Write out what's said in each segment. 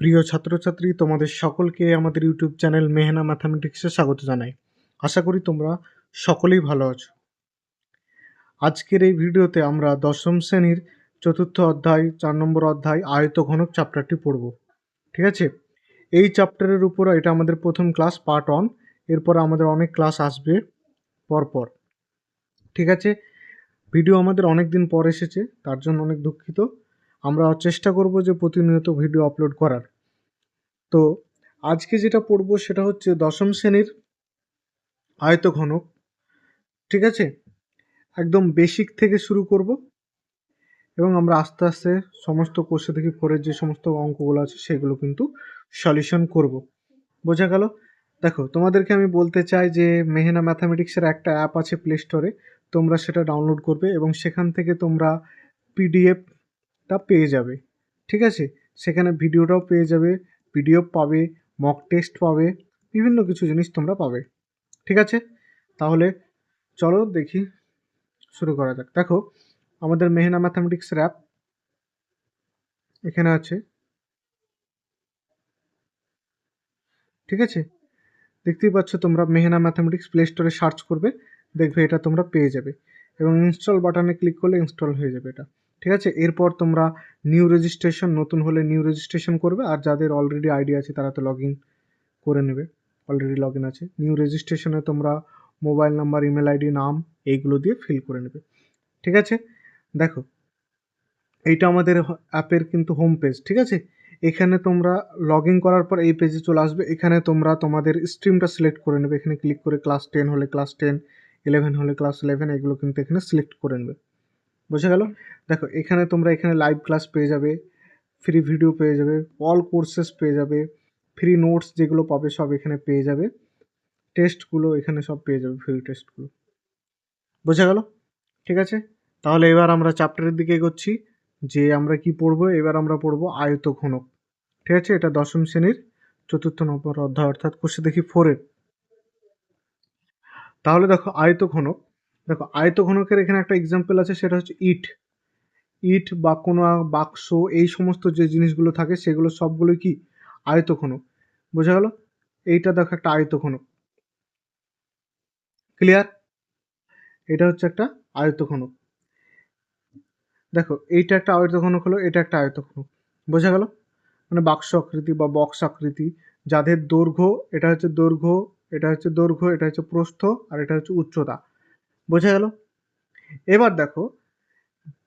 প্রিয় ছাত্রছাত্রী, তোমাদের সকলকে আমাদের ইউটিউব চ্যানেল মেহনা ম্যাথামেটিক্সে স্বাগত জানাই। আশা করি তোমরা সকলেই ভালো আছো। আজকের এই ভিডিওতে আমরা দশম শ্রেণির চতুর্থ অধ্যায়, চার নম্বর অধ্যায়, আয়ত ঘনক চ্যাপ্টারটি পড়ব। ঠিক আছে? এই চ্যাপ্টারের উপর এটা আমাদের প্রথম ক্লাস পার্ট অন এরপর আমাদের অনেক ক্লাস আসবে পরপর। ঠিক আছে? ভিডিও আমাদের অনেক দিন পর এসেছে, তার জন্য অনেক দুঃখিত। আমরা চেষ্টা করব যে প্রতিনিয়ত ভিডিও আপলোড করার। তো আজকে যেটা পড়ব সেটা হচ্ছে দশম শ্রেণির আয়তঘনক, ঠিক আছে? একদম বেসিক থেকে শুরু করব এবং আমরা আস্তে আস্তে সমস্ত কোষে থেকে ফোরের যে সমস্ত অঙ্কগুলো আছে সেগুলো কিন্তু সলিউশন করব। বোঝা গেল? দেখো, তোমাদেরকে আমি বলতে চাই যে মেহেনা ম্যাথামেটিক্সের একটা অ্যাপ আছে প্লে স্টোরে তোমরা সেটা ডাউনলোড করবে এবং সেখান থেকে তোমরা পিডিএফটা পেয়ে যাবে, ঠিক আছে? সেখানে ভিডিওটাও পেয়ে যাবে পিডিএফ পাবে মক টেস্ট পাবে, বিভিন্ন কিছু জিনিস তোমরা পাবে, ঠিক আছে? তাহলে চলো দেখি, শুরু করা যাক। দেখো, আমাদের মেহনা ম্যাথামেটিক্স র্যাপ এখানে আছে, ঠিক আছে? দেখতেই পাচ্ছ তোমরা মেহনা ম্যাথামেটিক্স প্লে স্টোরে সার্চ করবে, দেখবে এটা তোমরা পেয়ে যাবে, এবং ইনস্টল বাটনে ক্লিক করলে ইনস্টল হয়ে যাবে এটা। ঠিক আছে? এরপর তোমরা নিউ রেজিস্ট্রেশন নতুন হলে নিউ রেজিস্ট্রেশন করবে আর যাদের অলরেডি আইডি আছে তারা তো লগ করে নেবে। অলরেডি লগ আছে। নিউ রেজিস্ট্রেশনে তোমরা মোবাইল নাম্বার ইমেল আইডি নাম এইগুলো দিয়ে ফিল করে নেবে। ঠিক আছে? দেখো, এইটা আমাদের অ্যাপের কিন্তু হোম পেজ ঠিক আছে? এখানে তোমরা লগ করার পর এই পেজে চলে আসবে। এখানে তোমরা তোমাদের স্ট্রিমটা সিলেক্ট করে নেবে। এখানে ক্লিক করে ক্লাস টেন হলে ক্লাস টেন ইলেভেন হলে ক্লাস ইলেভেন এগুলো কিন্তু এখানে সিলেক্ট করে নেবে। বুঝে গেল? দেখো, এখানে তোমরা এখানে লাইভ ক্লাস পেয়ে যাবে ফ্রি ভিডিও পেয়ে যাবে অল কোর্সেস পেয়ে যাবে ফ্রি নোটস যেগুলো পাবে সব এখানে পেয়ে যাবে টেস্টগুলো এখানে সব পেয়ে যাবে ফ্রি টেস্টগুলো বোঝা গেল? ঠিক আছে? তাহলে এবার আমরা চ্যাপ্টারের দিকে এগোচ্ছি, যে আমরা কি পড়ব? এবার আমরা পড়ব আয়ত ঘনক ঠিক আছে? এটা দশম শ্রেণির চতুর্থ নম্বর অধ্যায়, অর্থাৎ কোষে দেখি ফোরের তাহলে দেখো, আয়তঘনক দেখো আয়তঘনকের এখানে একটা এক্সাম্পল আছে, সেটা হচ্ছে ইট। ইট বা কোনো বাক্স, এই সমস্ত যে জিনিসগুলো থাকে, সেগুলো সবগুলোই কি? আয়ত আয়তঘনক বোঝা গেল? এইটা দেখো একটা আয়তঘনক ক্লিয়ার এটা হচ্ছে একটা আয়ত আয়তঘনক দেখো, এইটা একটা আয়তঘনক হলো, এটা একটা আয়ত আয়তঘনক বোঝা গেল? মানে বাক্স আকৃতি বা বক্স আকৃতি, যাদের দৈর্ঘ্য, এটা হচ্ছে দৈর্ঘ্য, এটা হচ্ছে দৈর্ঘ্য, এটা হচ্ছে প্রস্থ, আর এটা হচ্ছে উচ্চতা। বোঝা গেল? এবার দেখো,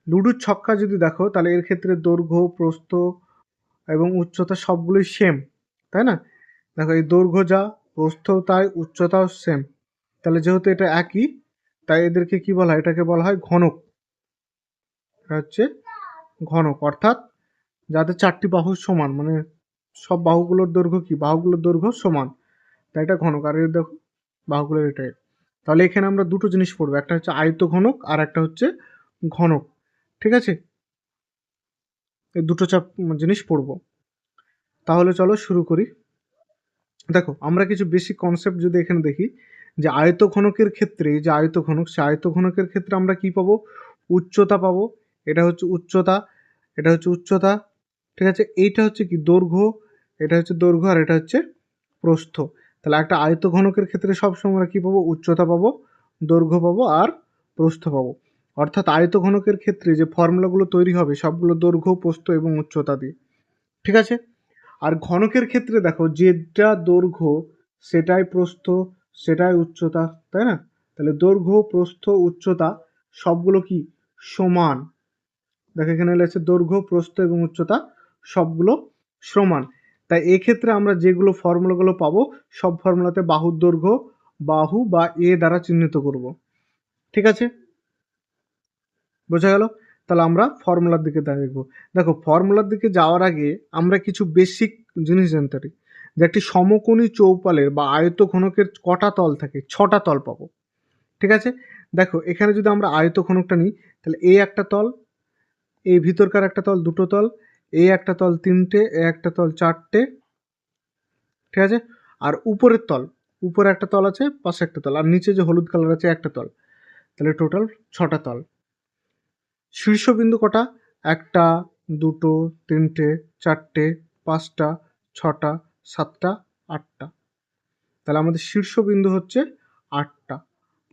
লুডুর ছক্কা যদি দেখো, তাহলে এর ক্ষেত্রে দৈর্ঘ্য, প্রস্থ এবং উচ্চতা সবগুলোই সেম তাই না? দেখো, এই দৈর্ঘ্য যা, প্রস্থ তাই, উচ্চতাও সেম তাহলে যেহেতু এটা একই, তাই এদেরকে কি বলা হয়? এটাকে বলা হয় ঘনক। হচ্ছে ঘনক। অর্থাৎ যাদের চারটি বাহু সমান মানে সব বাহুগুলোর দৈর্ঘ্য কি? বাহুগুলোর দৈর্ঘ্য সমান। তাই এটা ঘনক। আর এর দেখো, বাহুগুলোর এটাই। তাহলে এখানে আমরা দুটো জিনিস পড়ব, একটা হচ্ছে আয়ত ঘনক আর একটা হচ্ছে ঘনক, ঠিক আছে? এই দুটো চাপ জিনিস পড়ব। তাহলে চলো শুরু করি। দেখো, আমরা কিছু বেশি কনসেপ্ট যদি এখানে দেখি, যে আয়ত ঘনকের ক্ষেত্রে যে আয়ত ঘনক, সে আয়ত ঘনকের ক্ষেত্রে আমরা কি পাবো? উচ্চতা পাবো। এটা হচ্ছে উচ্চতা, এটা হচ্ছে উচ্চতা, ঠিক আছে? এইটা হচ্ছে কি দৈর্ঘ্য, এটা হচ্ছে দৈর্ঘ্য আর এটা হচ্ছে প্রস্থ। তাহলে একটা আয়ত ঘনকের ক্ষেত্রে সবসময় আমরা কী পাবো? উচ্চতা পাবো, দৈর্ঘ্য পাবো আর প্রস্থ পাবো। অর্থাৎ আয়ত ঘনকের ক্ষেত্রে যে ফর্মুলাগুলো তৈরি হবে, সবগুলো দৈর্ঘ্য, প্রস্থ এবং উচ্চতা দিয়ে। ঠিক আছে? আর ঘনকের ক্ষেত্রে দেখো, যেটা দৈর্ঘ্য, সেটাই প্রস্থ, সেটাই উচ্চতা, তাই না? তাহলে দৈর্ঘ্য, প্রস্থ, উচ্চতা সবগুলো কি? সমান। দেখো এখানে লেগেছে দৈর্ঘ্য, প্রস্থ এবং উচ্চতা সবগুলো সমান। তাই এক্ষেত্রে আমরা যেগুলো ফর্মুলাগুলো পাবো, সব ফর্মুলাতে বাহুর দৈর্ঘ্য, বাহু বা এ দ্বারা চিহ্নিত করব। ঠিক আছে? বোঝা গেল? তাহলে আমরা ফর্মুলার দিকে দেখব। দেখো ফর্মুলার দিকে যাওয়ার আগে আমরা কিছু বেসিক জিনিস জানতে পারি। যে একটি সমকোণী চৌপালের বা আয়ত ঘনকের কটা তল থাকে, ছটা তল পাবো। ঠিক আছে? দেখো, এখানে যদি আমরা আয়ত ঘনকটা নিই, তাহলে এই একটা তল এই ভিতরকার একটা তল, দুটো তল এই একটা তল তিনটে, এ একটা তল চারটে, ঠিক আছে? আর উপরের তল, উপরে একটা তল আছে, পাশে একটা তল, আর নিচে যে হলুদ কালার আছে, একটা তল। তাহলে টোটাল ছটা তল। শীর্ষবিন্দু কটা? একটা, দুটো, তিনটে, চারটে, পাঁচটা, ছটা, সাতটা, আটটা। তাহলে আমাদের শীর্ষবিন্দু হচ্ছে আটটা।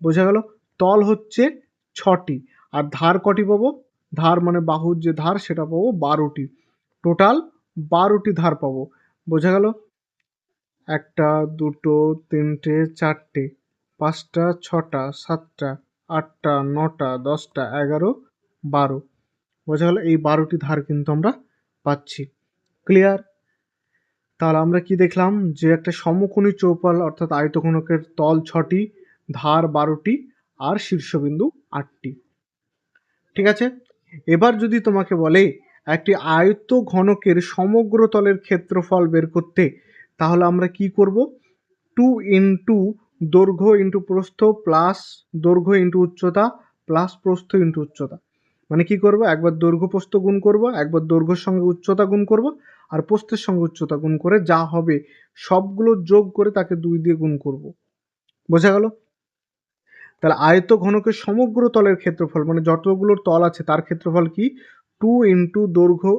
বোঝা গেল? তল হচ্ছে ছটি। আর ধার কটি পাবো? ধার মানে বাহুর যে ধার, সেটা পাবো বারোটি। টোটাল বারোটি ধার পাবো। বোঝা গেল? একটা, দুটো, তিনটে, চারটে, পাঁচটা, ছটা, সাতটা, আটটা, নটা, দশটা, এগারো, বারো। বোঝা গেল? এই বারোটি ধার কিন্তু আমরা পাচ্ছি। ক্লিয়ার? তাহলে আমরা কি দেখলাম? যে একটা সমকোণী চৌপাল, অর্থাৎ আয়তঘনকের তল ছটি, ধার বারোটি, আর শীর্ষবিন্দু আটটি। ঠিক আছে? এবার যদি তোমাকে বলে একটি আয়ত ঘনকের সমগ্র তলের ক্ষেত্রফল বের করতে, তাহলে আমরা কি করব? টু ইন্টু দৈর্ঘ্য ইন্টু প্রস্থ প্লাস দৈর্ঘ্য ইন্টু উচ্চতা প্লাস প্রস্থ ইন্টু উচ্চতা। মানে কি করব? একবার দৈর্ঘ্য প্রস্থ গুণ করব, একবার দৈর্ঘ্যর সঙ্গে উচ্চতা গুণ করব, আর প্রস্থের সঙ্গে উচ্চতা গুণ করে যা হবে, সবগুলো যোগ করে তাকে দুই দিয়ে গুণ করব। বোঝা গেল? তাহলে আয়ত ঘনকের সমগ্র তলের ক্ষেত্রফল মানে যতগুলো তল আছে, তার ক্ষেত্রফল কি? টু ইন্টু দৈর্ঘ্য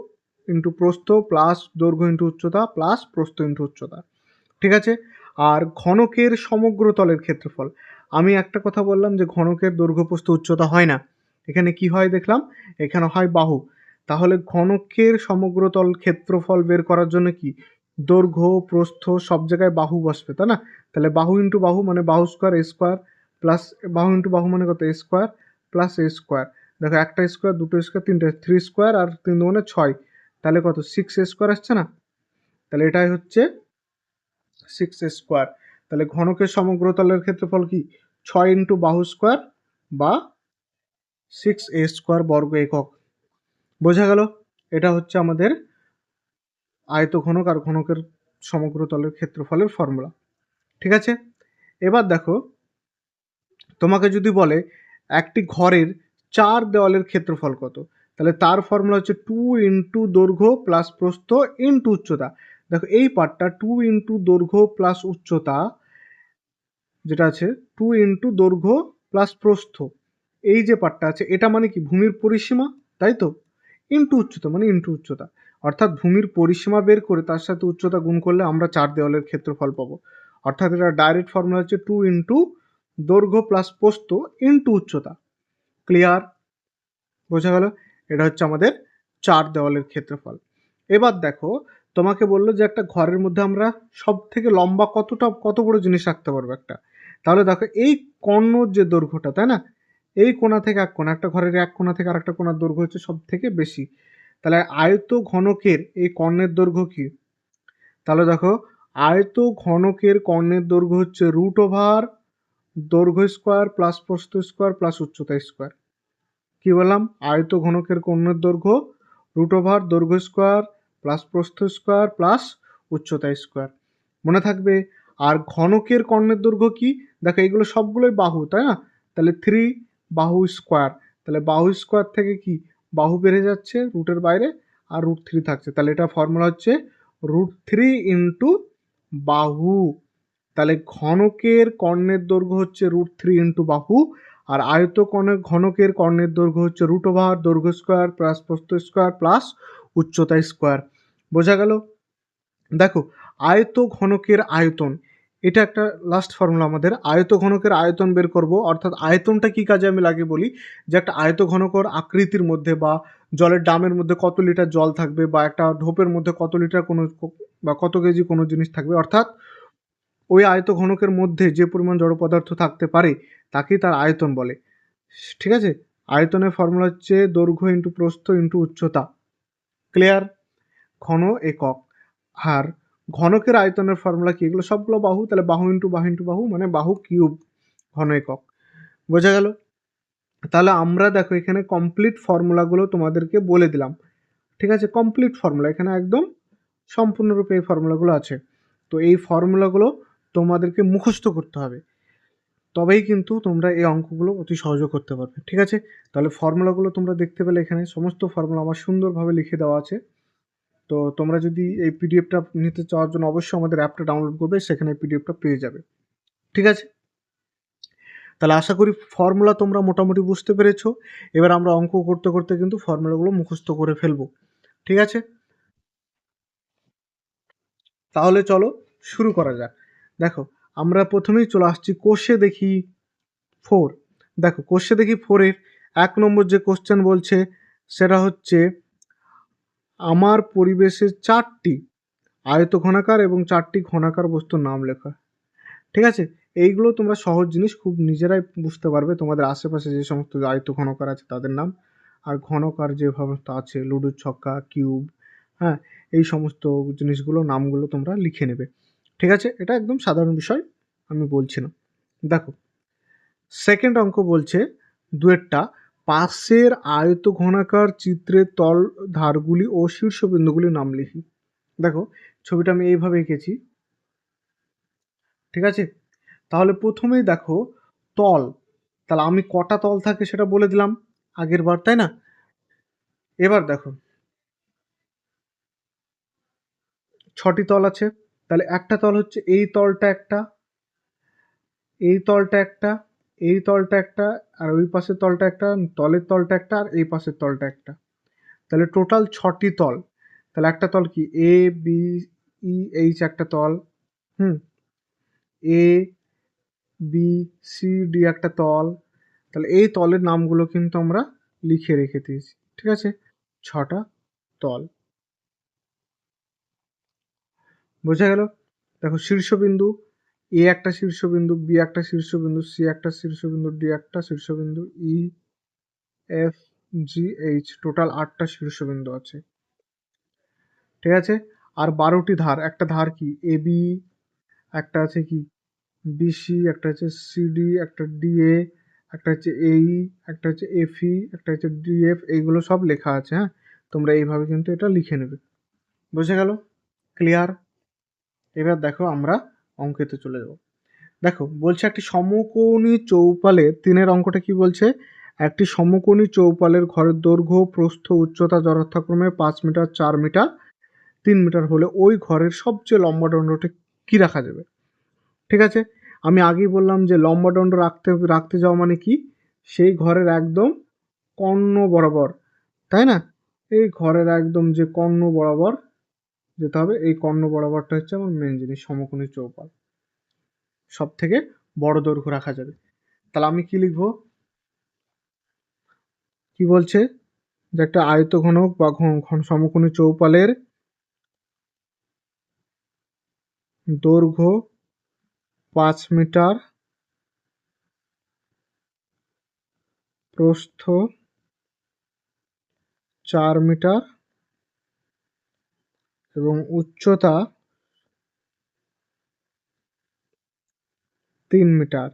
ইন্টু প্রস্থ প্লাস দৈর্ঘ্য ইন্টু উচ্চতা প্লাস প্রস্থ ইন্টু উচ্চতা। ঠিক আছে? আর ঘনকের সমগ্র তলের ক্ষেত্রফল। আমি একটা কথা বললাম যে ঘনকের দৈর্ঘ্য, প্রস্থ, উচ্চতা হয় না। এখানে কি হয় দেখলাম? এখানে হয় বাহু। তাহলে ঘনকের সমগ্র তল ক্ষেত্রফল বের করার জন্য কি? দৈর্ঘ্য, প্রস্থ সব জায়গায় বাহু বসবে, তাই না? তাহলে বাহু ইন্টু বাহু মানে বাহু স্কোয়ার এ স্কোয়ার প্লাস বাহু ইন্টু বাহু মানে কত? A square plus A square দেখো একটা স্কোয়ার দুটো স্কোয়ার তিনটে থ্রি স্কোয়ার আর তিন দুগুণে ছয়। তাহলে কত? সিক্স স্কোয়ার আসছে না? তাহলে এটাই হচ্ছে সিক্স স্কোয়ার তাহলে ঘনকের সমগ্র তলের ক্ষেত্রফল কি? ছয় ইন্টু বাহু স্কোয়ার বা সিক্স এ স্কোয়ার বর্গ একক। বোঝা গেল? এটা হচ্ছে আমাদের আয়ত ঘনক আর ঘনকের সমগ্র তলের ক্ষেত্রফলের ফর্মুলা ঠিক আছে? এবার দেখো, তোমাকে যদি বলে একটি ঘরের চার দেওয়ালের ক্ষেত্রফল কত? তাহলে তার ফর্মুলা হচ্ছে টু ইন্টু দৈর্ঘ্য প্লাস প্রস্থ ইন্টু উচ্চতা। দেখো, এই পার্টটা টু ইন্টু দৈর্ঘ্য প্লাস উচ্চতা, যেটা আছে টু ইন্টু দৈর্ঘ্য প্লাস প্রস্থ, এই যে পার্টটা আছে, এটা মানে কি? ভূমির পরিসীমা, তাই তো? ইন্টু উচ্চতা মানে ইন্টু উচ্চতা। অর্থাৎ ভূমির পরিসীমা বের করে তার সাথে উচ্চতা গুণ করলে আমরা চার দেওয়ালের ক্ষেত্রফল পাবো। অর্থাৎ এটা ডাইরেক্ট ফর্মুলা হচ্ছে টু ইন্টু দৈর্ঘ্য প্লাস প্রস্থ ইন্টু উচ্চতা। ক্লিয়ার বোঝা গেল? এটা হচ্ছে আমাদের চার দেওয়ালের ক্ষেত্রফল। এবার দেখো, তোমাকে বলল যে একটা ঘরের মধ্যে আমরা সব থেকে লম্বা কতটা, কত বড় জিনিস রাখতে পারব একটা? তাহলে দেখো, এই কর্ণর যে দৈর্ঘ্যটা, তাই না? এই কোণা থেকে এক কোণা, একটা ঘরের এক কোণা থেকে আরেকটা কোণার দৈর্ঘ্য হচ্ছে সব থেকে বেশি। তাহলে আয়ত ঘনকের এই কর্ণের দৈর্ঘ্য কি? তাহলে দেখো, আয়ত ঘনকের কর্ণের দৈর্ঘ্য হচ্ছে রুট ওভার দৈর্ঘ্য স্কোয়ার প্লাস প্রস্থ স্কোয়ার প্লাস উচ্চতা স্কোয়ার। কি বললাম? আয়ত ঘনকের কর্ণের দৈর্ঘ্য রুট ওভার দৈর্ঘ্য স্কোয়ার প্লাস প্রস্থ স্কোয়ার প্লাস উচ্চতা স্কোয়ার। মনে থাকবে, আর ঘনকের কর্ণের দৈর্ঘ্য কি? দেখো এগুলো সবগুলোই বাহু, তাই না? তাহলে থ্রি বাহু স্কোয়ার। তাহলে বাহু স্কোয়ার থেকে কি? বাহু বেড়ে যাচ্ছে রুটের বাইরে, আর রুট থ্রি থাকছে। তাহলে এটা ফর্মুলা হচ্ছে রুট থ্রি ইন্টু বাহু। তাহলে ঘনকের কর্ণের দৈর্ঘ্য হচ্ছে রুট থ্রি ইন্টু বাহু, আর আয়ত ঘনকের কর্ণের দৈর্ঘ্য হচ্ছে রুট ওভার দৈর্ঘ্য স্কোয়ার প্লাস প্রস্থ স্কোয়ার প্লাস উচ্চতা স্কোয়ার বোঝা গেল? দেখো, আয়ত ঘনকের আয়তন, এটা একটা লাস্ট ফর্মুলা আমাদের, আয়ত ঘনকের আয়তন বের করব, অর্থাৎ আয়তনটা কি কাজে আমি লাগে বলি? যে একটা আয়ত ঘনকর আকৃতির মধ্যে বা জলের ডামের মধ্যে কত লিটার জল থাকবে বা একটা ঢোপের মধ্যে কত লিটার কোনো, বা কত কেজি কোনো জিনিস থাকবে, অর্থাৎ ওই আয়ত ঘনকের মধ্যে যে পরিমাণ জড় পদার্থ থাকতে পারে, তাকেই তার আয়তন বলে। ঠিক আছে? আয়তনের ফর্মুলা হচ্ছে দৈর্ঘ্য ইন্টু প্রস্থ ইন্টু উচ্চতা। ক্লিয়ার ঘন একক। আর ঘনকের আয়তনের ফর্মুলা কি? এগুলো সবগুলো বাহু, তাহলে বাহু ইন্টু বাহু ইন্টু বাহু মানে বাহু কিউব ঘন একক। বোঝা গেল? তাহলে আমরা দেখো এখানে কমপ্লিট ফর্মুলাগুলো তোমাদেরকে বলে দিলাম। ঠিক আছে? কমপ্লিট ফর্মুলা এখানে একদম সম্পূর্ণরূপে এই ফর্মুলাগুলো আছে। তো এই ফর্মুলাগুলো তোমাদেরকে মুখস্থ করতে হবে। তবেই কিন্তু তোমরা এই অঙ্কগুলো অতি সহজে করতে পারবে, ঠিক আছে? তাহলে ফর্মুলাগুলো তোমরা দেখতে পেলে এখানে, সমস্ত ফর্মুলা আমার সুন্দরভাবে লিখে দেওয়া আছে। তো তোমরা যদি এই পিডিএফটা নিতে চাওয়ার জন্য অবশ্যই আমাদের অ্যাপটা ডাউনলোড করবে, সেখানে পিডিএফটা পেয়ে যাবে, ঠিক আছে? তাহলে আশা করি ফর্মুলা তোমরা মোটামুটি বুঝতে পেরেছ। এবার আমরা অঙ্ক করতে করতে কিন্তু ফর্মুলাগুলো মুখস্থ করে ফেলব, ঠিক আছে? তাহলে চলো শুরু করা যাক। দেখো, আমরা প্রথমেই চলে আসছি কোষে দেখি ফোর দেখো, কোষে দেখি ফোরের এক নম্বর যে কোশ্চেন বলছে, সেটা হচ্ছে, আমার পরিবেশের চারটি আয়তঘনাকার এবং চারটি ঘনাকার বস্তুর নাম লেখা। ঠিক আছে? এইগুলো তোমরা সহজ জিনিস, খুব নিজেরাই বুঝতে পারবে। তোমাদের আশেপাশে যে সমস্ত আয়ত ঘনকার আছে, তাদের নাম। আর ঘনকার যে সমস্ত আছে, লুডুর ছক্কা, কিউব হ্যাঁ এই সমস্ত জিনিসগুলো, নামগুলো তোমরা লিখে নেবে। ঠিক আছে? এটা একদম সাধারণ বিষয়, আমি বলছি না। দেখো সেকেন্ড অঙ্ক বলছে দুয়েরটা, পাশের আয়ত ঘনাকার চিত্রের তল ধারগুলি ও শীর্ষবিন্দুগুলির নাম লিখি। দেখো, ছবিটা আমি এইভাবে এঁকেছি। ঠিক আছে? তাহলে প্রথমেই দেখো, তল, তাহলে আমি কটা তল থাকে সেটা বলে দিলাম আগের বার, তাই না? এবার দেখো, ছটি তল আছে তাহলে একটা তল হচ্ছে এই তলটা একটা, এই তলটা একটা, এই তলটা একটা, আর ওই পাশের তলটা একটা, তলের তলটা একটা, আর এই পাশের তলটা একটা। তাহলে টোটাল ছটি তল। তাহলে একটা তল কি? এ বি ই এইচ একটা তল। হুম। এ বি সি ডি একটা তল। তাহলে এই তলের নামগুলো কিন্তু আমরা লিখে রেখে দিয়েছি। ঠিক আছে? ছটা তল। বোঝা গেল? দেখো, শীর্ষবিন্দু এ একটা শীর্ষবিন্দু বি একটা শীর্ষবিন্দু সি একটা শীর্ষবিন্দু ডি একটা শীর্ষবিন্দু E F G H total আটটা শীর্ষবিন্দু আছে। ঠিক আছে? আর বারোটি ধার, একটা ধার কি? এ বি একটা আছে কি? বিসি একটা হচ্ছে সিডি একটা ডিএ একটা হচ্ছে এই একটা হচ্ছে এফই একটা হচ্ছে ডিএফ এইগুলো সব লেখা আছে হ্যাঁ? তোমরা এইভাবে কিন্তু এটা লিখে নেবে। বুঝে গেল? ক্লিয়ার এবার দেখো আমরা অঙ্কেতে চলে যাব। দেখো, বলছে একটি সমকোণী চৌপালে তিনের অঙ্কটা কি বলছে? একটি সমকোণী চৌপালের ঘরের দৈর্ঘ্য, প্রস্থ, উচ্চতা, যথাক্রমে পাঁচ মিটার, চার মিটার, তিন মিটার হলে ওই ঘরের সবচেয়ে লম্বা দণ্ডটি কী রাখা যাবে? ঠিক আছে? আমি আগেই বললাম যে লম্বা দণ্ড রাখতে রাখতে যাওয়া মানে কি? সেই ঘরের একদম কর্ণ বরাবর, তাই না? এই ঘরের একদম যে কর্ণ বরাবর যেতে হবে। এই কর্ণ বরাবরটা হচ্ছে আমার মেন জিনিস, সমকোণী চৌপাল। সব থেকে বড় দৈর্ঘ্য রাখা যাবে। তাহলে আমি কি লিখব? কি বলছে? যে একটা আয়তঘনক বা ঘন সমকোণী চৌপালের দৈর্ঘ্য পাঁচ মিটার প্রস্থ চার মিটার এবং উচ্চতা তিন মিটার।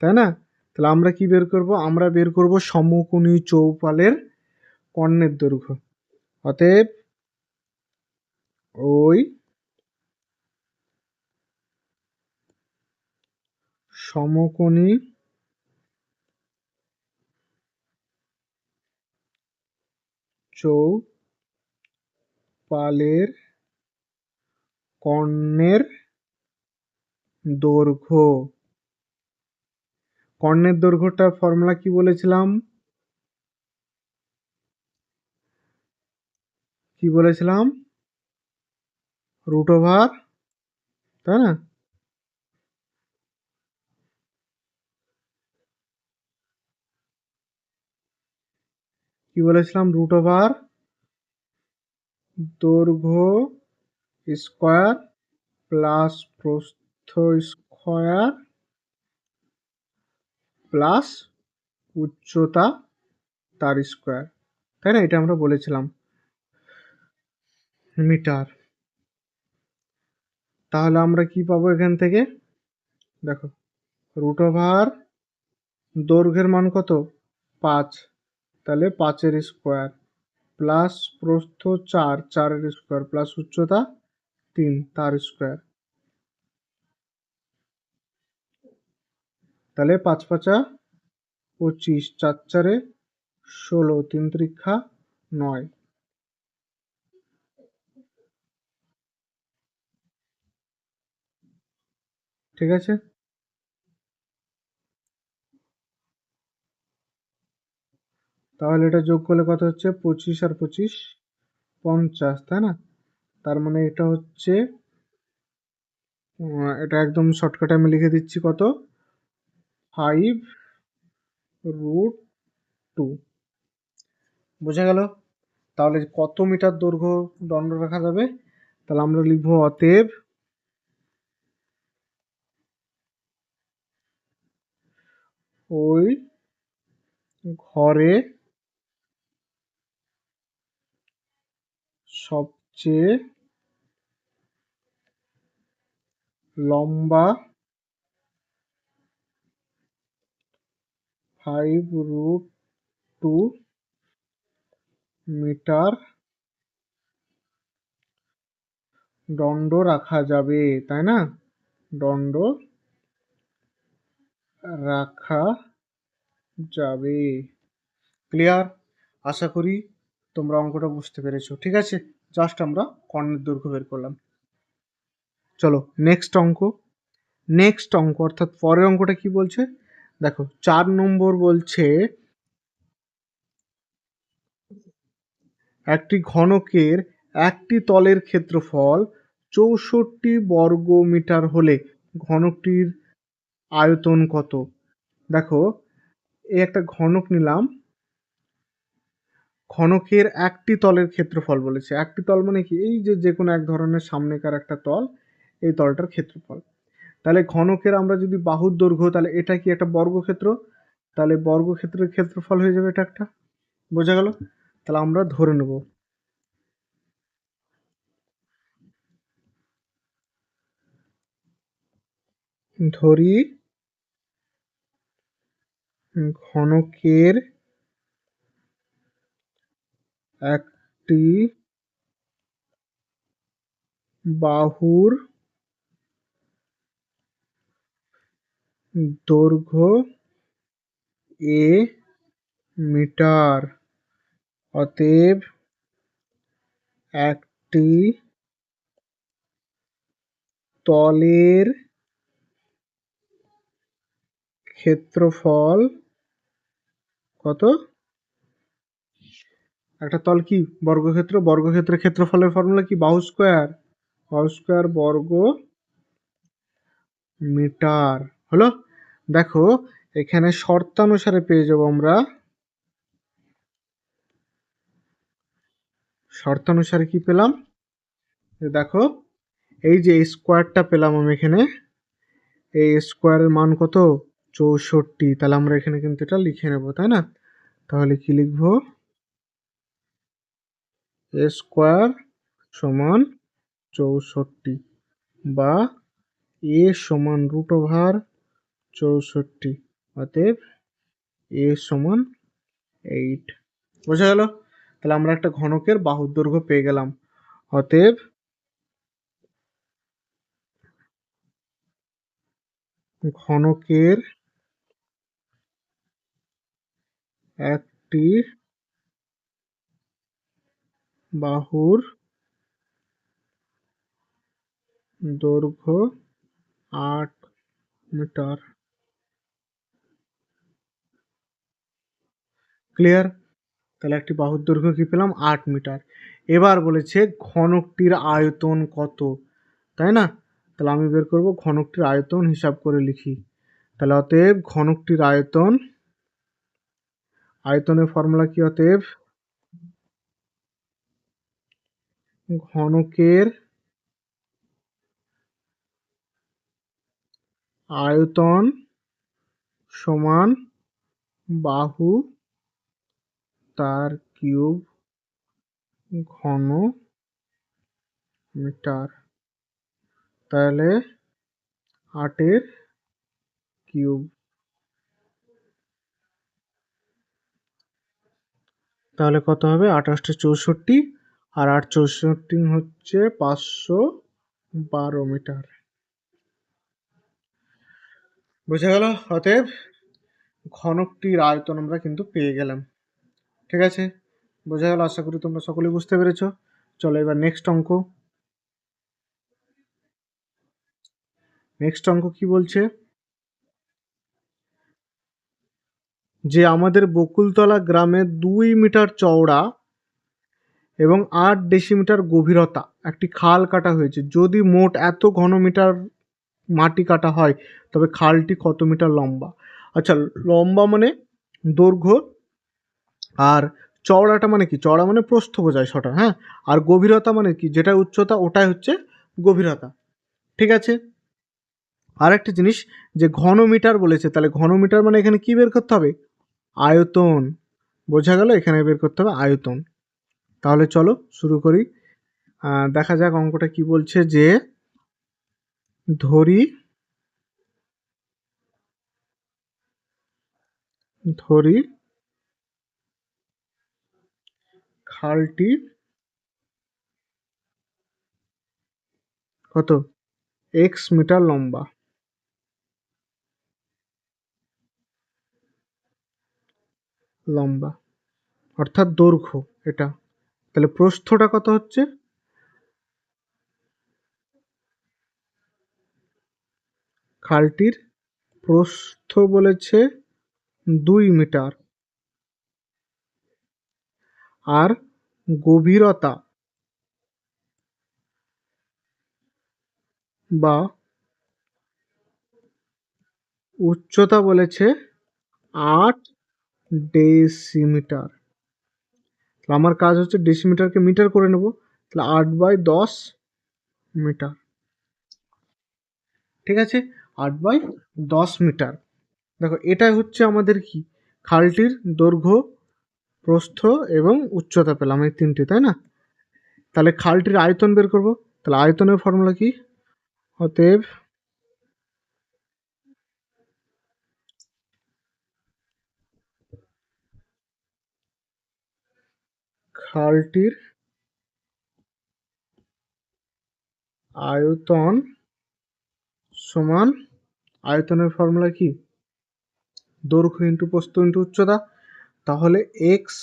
তাই না? তাহলে আমরা কি বের করব? আমরা বের করব সমকোণী চৌপালের কর্ণের দৈর্ঘ্য। অতএব ওই সমকোণী চৌপালের কর্ণের দৈর্ঘ্য। কর্ণের দৈর্ঘ্যটা ফর্মুলা কি বলেছিলাম? কি বলেছিলাম? রুট ওভার তাই না? কি বলেছিলাম? রুট ওভার দৈর্ঘ্য স্কোয়ার প্লাস প্রস্থ স্কোয়ার প্লাস উচ্চতা তার স্কোয়ার। তাই না? এটা আমরা বলেছিলাম। মিটার। তাহলে আমরা কি পাবো এখান থেকে? দেখো রুট ওভার দৈর্ঘ্যের মান কত? পাঁচ। তাহলে পাঁচের স্কোয়ার। প্লাস প্রস্থ চার, চারের স্কোয়ার প্লাস উচ্চতা তিন, তার স্কোয়ার। তাহলে পাঁচ পাঁচা পঁচিশ, চার চারে ষোলো, তিন ত্রিক্ষা নয়। ঠিক আছে? তাহলে এটা যোগ করলে কত হচ্ছে? পঁচিশ আর পঁচিশ, পঞ্চাশ, তাই না? তার মানে এটা হচ্ছে এটা একদম শর্টকাটে আমি লিখে দিচ্ছি কত? ফাইভ রুট টু বোঝা গেল? তাহলে কত মিটার দৈর্ঘ্য দণ্ড রাখা যাবে? তাহলে আমরা লিখব অতএব ওই ঘরে সবচেয়ে লম্বা ফাইভ রুট টু মিটার দণ্ড রাখা যাবে, তাই না? দণ্ড রাখা যাবে। ক্লিয়ার আশা করি তোমরা অঙ্কটা বুঝতে পেরেছ। ঠিক আছে? জাস্ট আমরা কর্ণের দৈর্ঘ্য বের করলাম। চলো নেক্সট অঙ্ক। নেক্সট অঙ্ক, অর্থাৎ পরের অঙ্কটা কি বলছে? দেখো, চার নম্বর বলছে, একটি ঘনকের একটি তলের ক্ষেত্রফল চৌষট্টি বর্গ মিটার হলে ঘনকটির আয়তন কত? দেখো, এই একটা ঘনক নিলাম ঘনকের একটি তলের ক্ষেত্রফল বলেছে। একটি তল মানে কি? এই যে যে কোনো এক ধরনের সামনেকার একটা তল, এই তলটার ক্ষেত্রফল। তাহলে ঘনকের আমরা যদি বাহুর দৈর্ঘ্য, তাহলে এটা কি একটা বর্গক্ষেত্র? তাহলে বর্গক্ষেত্রের ক্ষেত্রফল হয়ে যাবে এটা একটা। বোঝা গেল? তাহলে আমরা ধরে নেব। ধরি ঘনকের একটি বাহুর দৈর্ঘ্য এ মিটার। অতএব একটি তলের ক্ষেত্রফল কত? একটা তল কি? বর্গক্ষেত্র? বর্গক্ষেত্রের ক্ষেত্রফলের ফর্মুলা কি? বাহু স্কোয়ার বাহু স্কোয়ার বর্গ মিটার হলো? দেখো, এখানে শর্তানুসারে পেয়ে যাব আমরা। শর্তানুসারে কি পেলাম? দেখো, এই যে স্কোয়ারটা পেলাম আমি এখানে। এই স্কোয়ারের মান কত? চৌষট্টি। তাহলে আমরা এখানে কিন্তু এটা লিখে নেব, তাই না? তাহলে কি লিখব? এ স্কোয়ার সমান চৌষট্টি বা এ সমান রুট ওভার চৌষট্টি অতএব এ সমান এইট। বোঝা গেল? তাহলে আমরা একটা ঘনকের বাহুর দৈর্ঘ্য পেয়ে গেলাম। অতএব ঘনকের একটি বাহুর দৈর্ঘ্য আট মিটার। ক্লিয়ার? তাহলে একটি বাহুর দৈর্ঘ্য কি পেলাম? আট মিটার। এবার বলেছে ঘনকটির আয়তন কত? তাই না? তাহলে আমি বের করব ঘনকটির আয়তন হিসাব করে লিখি। তাহলে অতএব ঘনকটির আয়তন, আয়তনের ফর্মুলা কি অতএব? ঘনকের আয়তন সমান বাহু তার কিউব ঘন মিটার। তাহলে আটের কিউব। তাহলে কত হবে? আঠাশটা চৌষট্টি। আর আট চৌষট্টি হচ্ছে পাঁচশো বারো মিটার। বুঝে গেল, অতএব ঘনকটির আয়তন আমরা কিন্তু পেয়ে গেলাম। ঠিক আছে? বোঝা গেল? আশা করি তোমরা সকলে বুঝতে পেরেছ। চলো এবার নেক্সট অঙ্ক। নেক্সট অঙ্ক কি বলছে? যে আমাদের বকুলতলা গ্রামে দুই মিটার চওড়া এবং আট ডেসিমিটার গভীরতা, একটি খাল কাটা হয়েছে। যদি মোট এত ঘনমিটার মাটি কাটা হয়, তবে খালটি কত মিটার লম্বা? আচ্ছা লম্বা মানে দৈর্ঘ্য আর চওড়াটা মানে কি? চওড়া মানে প্রস্থ বোঝায় ছটা হ্যাঁ? আর গভীরতা মানে কি? যেটা উচ্চতা, ওটাই হচ্ছে গভীরতা। ঠিক আছে? আর একটা জিনিস, যে ঘনমিটার বলেছে, তাহলে ঘনমিটার মানে এখানে কি বের করতে হবে? আয়তন। বোঝা গেল? এখানে বের করতে হবে আয়তন। তাহলে চলো শুরু করি। দেখা যাক অঙ্কটা কি বলছে যে ধরি ধরি খালটি কত? এক্স মিটার লম্বা। লম্বা। অর্থাৎ দৈর্ঘ্য এটা। তাহলে প্রস্থটা কত হচ্ছে? খালটির প্রস্থ বলেছে দুই মিটার। আর গভীরতা বা উচ্চতা বলেছে আট ডেসিমিটার। আমার কাজ হচ্ছে ডেসিমিটারকে মিটার করে নেব। তাহলে আট বাই দশ মিটার ঠিক আছে? আট বাই দশ মিটার দেখো, এটাই হচ্ছে আমাদের কি? খালটির দৈর্ঘ্য, প্রস্থ এবং উচ্চতা পেলাম এই তিনটি, তাই না? তাহলে খালটির আয়তন বের করব। তাহলে আয়তনের ফর্মুলা কি? অতএব খালটির আয়তন সমান, আয়তনের ফর্মুলা কি? দৈর্ঘ্য ইন্টু প্রস্থ ইন্টু উচ্চতা। তাহলে এক্স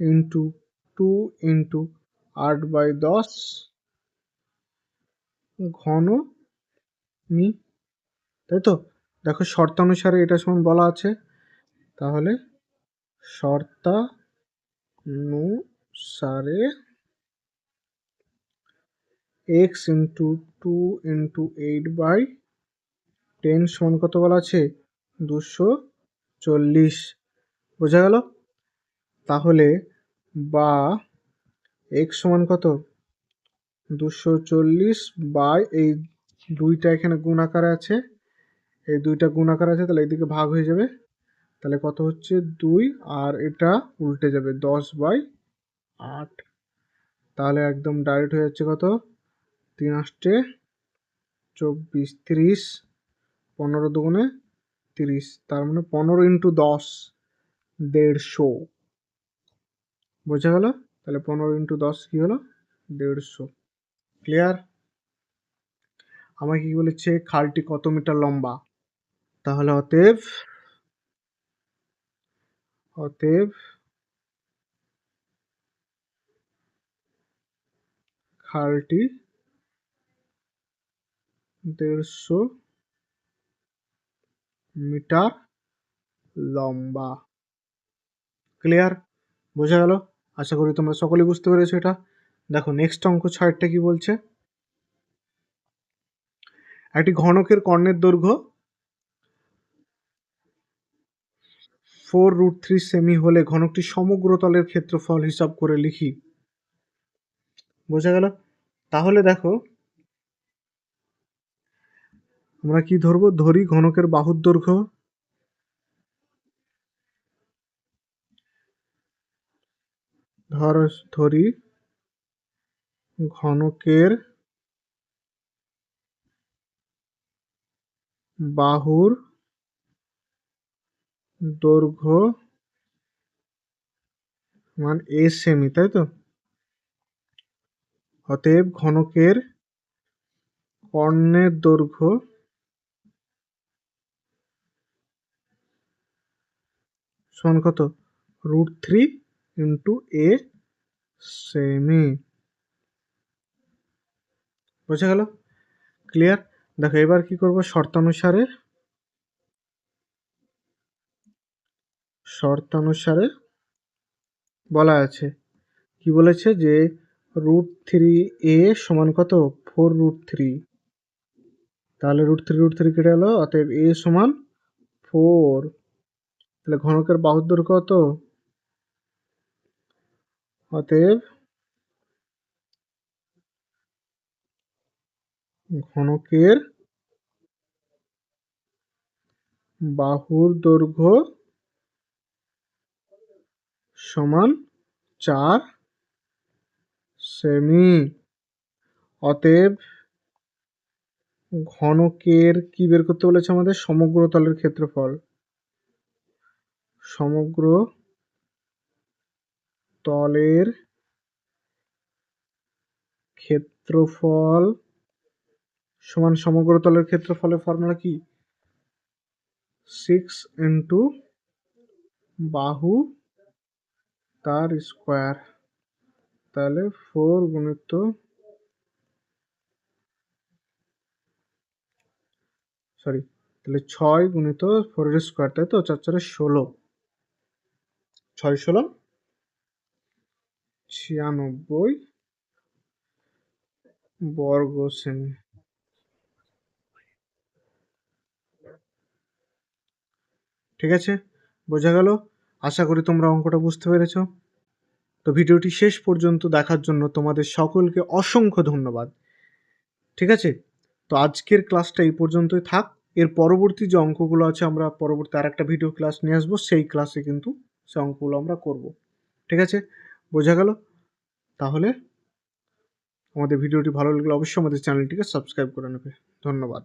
ইন্টু টু ইন্টু আট বাই দশ ঘন মি। তাই তো? দেখো শর্তানুসারে এটা সমান বলা আছে। তাহলে শর্তানুসারে X into two into eight by ten সমান কত বলা আছে? দুশো চল্লিশ। বোঝা গেল? তাহলে বা এক্স সমান কত? দুশো চল্লিশ বাই এই দুইটা এখানে গুণ আকারে আছে। এই দুইটা গুণ আকারে আছে, তাহলে এদিকে ভাগ হয়ে যাবে। তাহলে কত হচ্ছে? দুই, আর এটা উল্টে যাবে, দশ বাই আট। তাহলে একদম ডাইরেক্ট হয়ে যাচ্ছে কত? তিন আষ্টে চব্বিশ, তিরিশ, পনেরো দুগুণে তিরিশ। তার মানে পনেরো ইন্টু দশ, দেড়শো। বোঝা গেল? তাহলে পনেরো ইন্টু দশ কী হলো? দেড়শো। ক্লিয়ার আমাকে কি বলেছে? খালটি কত মিটার লম্বা? তাহলে অতএব অতএব খালটি দেড়শো মিটার লম্বা। ক্লিয়ার? বোঝা গেল? আশা করি তোমরা সকলেই বুঝতে পেরেছ এটা। দেখো, নেক্সট অঙ্ক ছয়টা কি বলছে? একটি ঘনকের কর্ণের দৈর্ঘ্য ফোর রুট থ্রি সেমি হলে ঘনকটি সমগ্র তলের ক্ষেত্রফল হিসাব করে লিখি। বোঝা গেল? তাহলে দেখো, আমরা কি ধরবো? ধরি ঘনকের বাহুর দৈর্ঘ্য। ধর, ধরি ঘনকের বাহুর দৈর্ঘ্য, মান এ সেমি তাই তো? অতএব ঘনকের কর্ণের দৈর্ঘ্য সমান কত? রুট থ্রি ইন্টু এ সেমি বোঝা গেল? ক্লিয়ার দেখো, এবার কি করব? শর্তানুসারে শর্তানুসারে বলা আছে। কি বলেছে? যে রুট থ্রি এ সমান কত? ফোর রুট থ্রি তাহলে রুট থ্রি রুট থ্রি কেটে গেলো অতএব এ সমান ফোর তাহলে ঘনকের বাহুর দৈর্ঘ্য কত? অতএব ঘনকের বাহুর দৈর্ঘ্য সমান চার। সেমি অতএব ঘনকের কি বের করতে বলেছে আমাদের? সমগ্র তলের ক্ষেত্রফল। সমগ্র তলের ক্ষেত্রফল সমান সমগ্র তলের ক্ষেত্রফলের ফর্মুলা কি? সিক্স ইন্টু বাহু তার স্কোয়ার তাহলে ফোর গুণিত সরি তাহলে ছয় গুণিত ফোরের স্কোয়ার তাই তো? চার চারে ষোলো। ছয় ষোলো? ছিয়ানব্বই বর্গ সেমি ঠিক আছে? বোঝা গেল? আশা করি তোমরা অঙ্কটা বুঝতে পেরেছ। তো ভিডিওটি শেষ পর্যন্ত দেখার জন্য তোমাদের সকলকে অসংখ্য ধন্যবাদ। ঠিক আছে? তো আজকের ক্লাসটা এই পর্যন্তই থাক। এর পরবর্তী যে অঙ্কগুলো আছে আমরা পরবর্তী আর একটা ভিডিও ক্লাস নিয়ে আসব, সেই ক্লাসে কিন্তু সে অঙ্কগুলো আমরা করব। ঠিক আছে? বোঝা গেল? তাহলে আমাদের ভিডিওটি ভালো লাগলে অবশ্যই আমাদের চ্যানেলটিকে সাবস্ক্রাইব করে নেবে। ধন্যবাদ।